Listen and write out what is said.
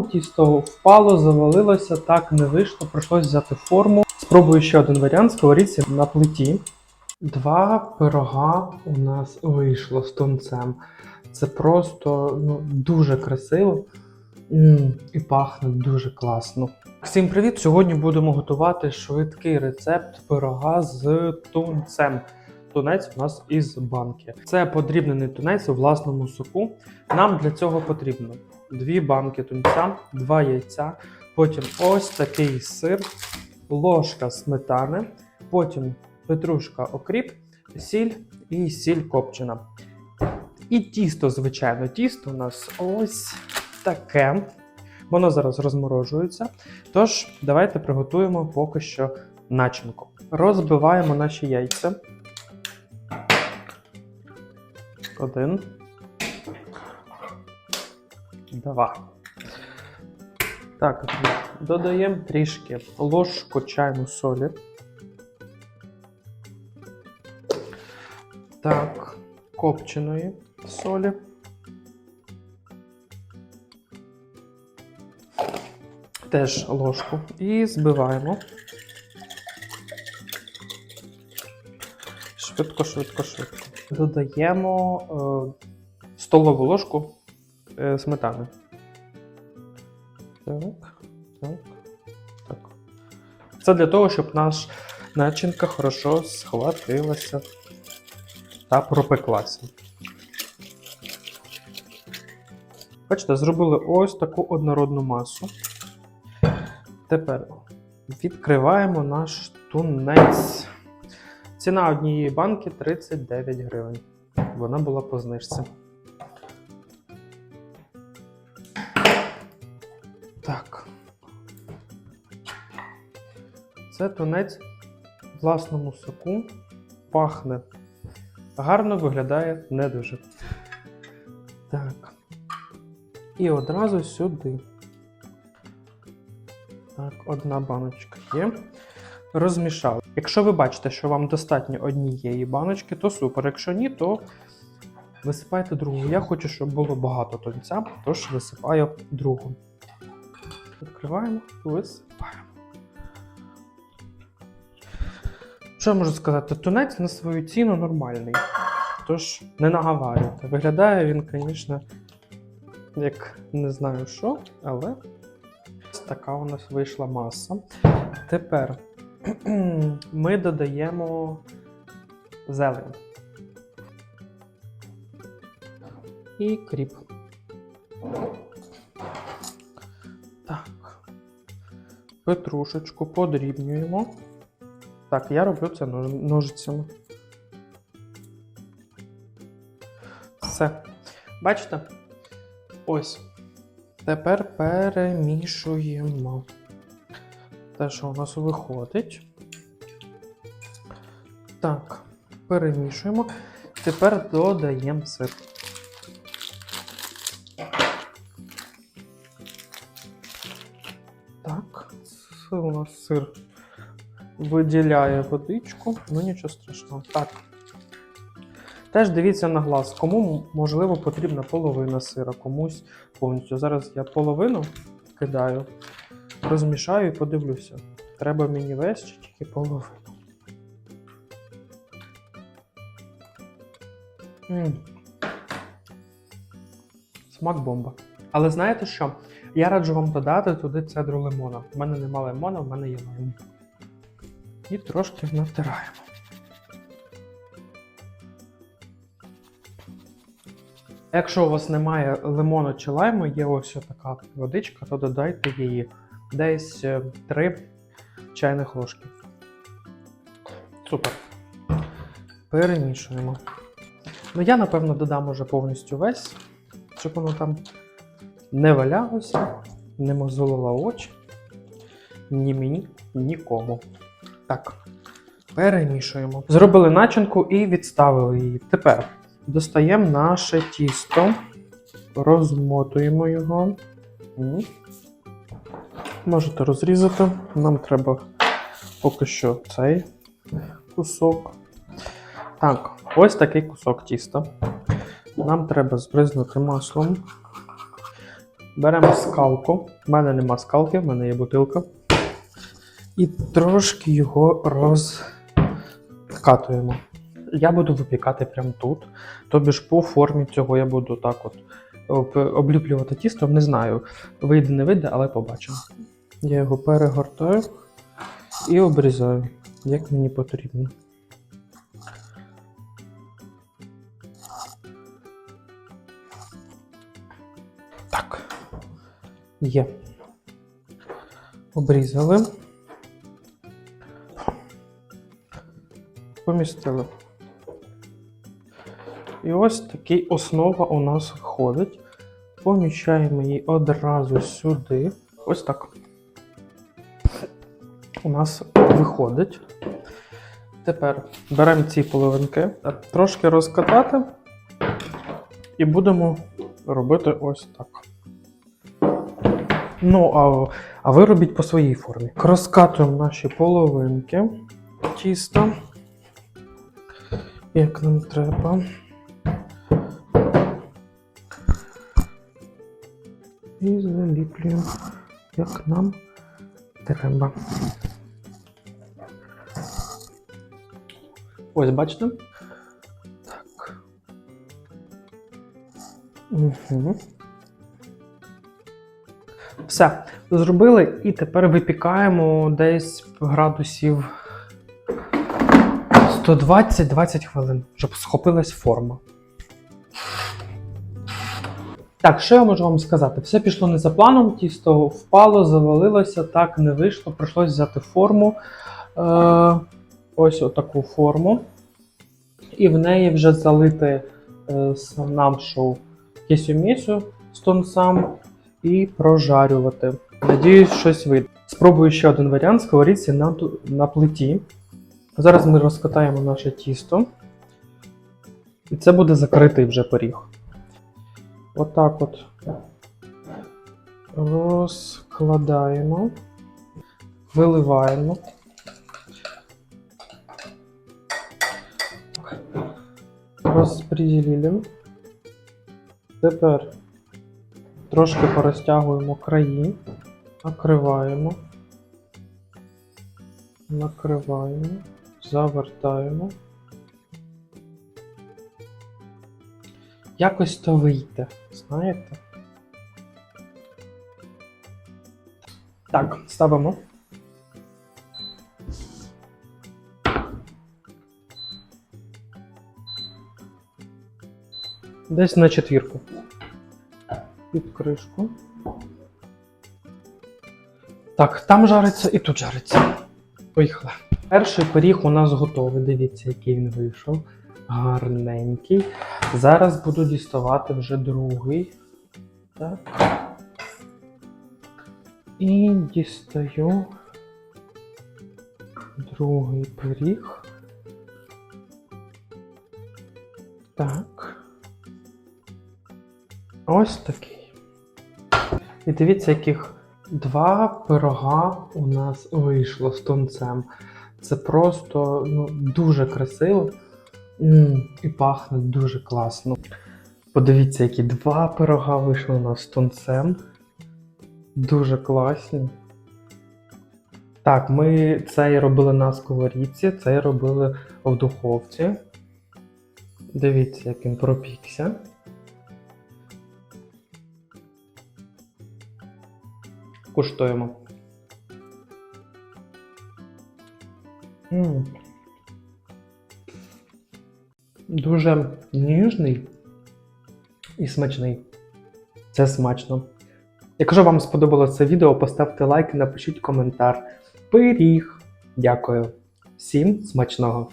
Тісто впало, завалилося, так не вийшло, прийшлось взяти форму. Спробую ще один варіант сковорідці на плиті. Два пирога у нас вийшло з тунцем. Це просто ну, дуже красиво і пахне дуже класно. Всім привіт! Сьогодні будемо готувати швидкий рецепт пирога з тунцем. Тунець у нас із банки. Це подрібнений тунець у власному соку. Нам для цього потрібно дві банки тунця, два яйця, потім ось такий сир, ложка сметани, потім петрушка окріп, сіль і сіль копчена. І тісто, звичайно, тісто у нас ось таке. Воно зараз розморожується. Тож, давайте приготуємо поки що начинку. Розбиваємо наші яйця. Один. Два. Так, додаємо трішки ложку чайну солі. Так, копченої солі. Теж ложку. І збиваємо. Швидко, швидко, швидко. Додаємо е, столову ложку е, сметани. Так, так, так. Це для того, щоб наш начинка хорошо схватилася та пропеклася. Бачите, зробили ось таку однородну масу. Тепер відкриваємо наш тунець. Ціна однієї банки 39 гривень. Вона була по знижці. Це тунець в власному соку. Пахне. Гарно виглядає не дуже. Так. І одразу сюди. Так, одна баночка є. Розмішали. Якщо ви бачите, що вам достатньо однієї баночки, то супер. Якщо ні, то висипайте другу. Я хочу, щоб було багато тонця, тож висипаю другу. Відкриваємо, висипаємо. Що я можу сказати? Тунець на свою ціну нормальний. Тож не наговарюйте. Виглядає він, звісно, як не знаю що, але така у нас вийшла маса. Тепер ми додаємо зелень. І кріп. Так. Петрушечку подрібнюємо. Так, я роблю це ножицями. Все. Бачите? Ось. Тепер перемішуємо те, що у нас виходить. Так, перемішуємо. Тепер додаємо сир. Так, це у нас сир виділяє водичку, ну нічого страшного. Так. Теж дивіться на глаз, кому можливо потрібна половина сира, комусь повністю. Зараз я половину кидаю, розмішаю і подивлюся. Треба мені весь чи тільки половину. М. Смак бомба. Але знаєте що? Я раджу вам додати туди цедру лимона. У мене нема лимона, в мене є лимон. І трошки натираємо. Якщо у вас немає лимону чи лайму, є ось така водичка, то додайте її десь 3 чайних ложки. Супер. Перемішуємо. Ну, я, напевно, додам уже повністю весь, щоб воно там не валялося, не мозолило очі. Ні мені, нікому. Так, перемішуємо. Зробили начинку і відставили її. Тепер достаємо наше тісто, розмотуємо його. Можете розрізати. Нам треба поки що цей кусок. Так, ось такий кусок тіста. Нам треба збризнути маслом. Беремо скалку. У мене нема скалки, в мене є бутилка. І трошки його розкатуємо. Я буду випікати прямо тут. Тобі ж по формі цього я буду так от обліплювати тістом. Не знаю, вийде, не вийде, але побачимо. Я його перегортаю і обрізаю, як мені потрібно. Так. Є. Обрізали. Помістили. І ось такий основа у нас виходить. Поміщаємо її одразу сюди. Ось так. У нас виходить. Тепер беремо ці половинки, трошки розкатати і будемо робити ось так. Ну, а, а ви робіть по своїй формі. Розкатуємо наші половинки тіста, як нам треба. І заліплюємо, як нам треба. Ось, бачите? Так. Угу. Все, зробили і тепер випікаємо десь градусів 120-20 хвилин, щоб схопилась форма. Так, що я можу вам сказати? Все пішло не за планом, тісто впало, завалилося, так не вийшло. Прийшлось взяти форму. Е, ось отаку форму. І в неї вже залити е, сам нашу кисю-місю з тонцем і прожарювати. Надіюсь, щось вийде. Спробую ще один варіант сковорідці на, на плиті. Зараз ми розкатаємо наше тісто. І це буде закритий вже пиріг. Отак от розкладаємо, виливаємо. Розподілили. Тепер трошки порозтягуємо краї, накриваємо, накриваємо, завертаємо. Якось то вийде, знаєте? Так, ставимо. Десь на четвірку. Під кришку. Так, там жариться і тут жариться. Поїхали. Перший пиріг у нас готовий. Дивіться, який він вийшов. Гарненький. Зараз буду діставати вже другий. Так. І дістаю другий пиріг. Так. Ось такий. І дивіться, яких два пирога у нас вийшло з тунцем. Це просто ну, дуже красиво. І пахне дуже класно. Подивіться, які два пирога вийшли у нас з тунцем. Дуже класні. Так, ми цей робили на сковорідці, цей робили в духовці. Дивіться, як він пропікся. Куштуємо. Дуже ніжний і смачний. Це смачно. Якщо вам сподобалося це відео, поставте лайк і напишіть коментар. Пиріг. Дякую. Всім смачного!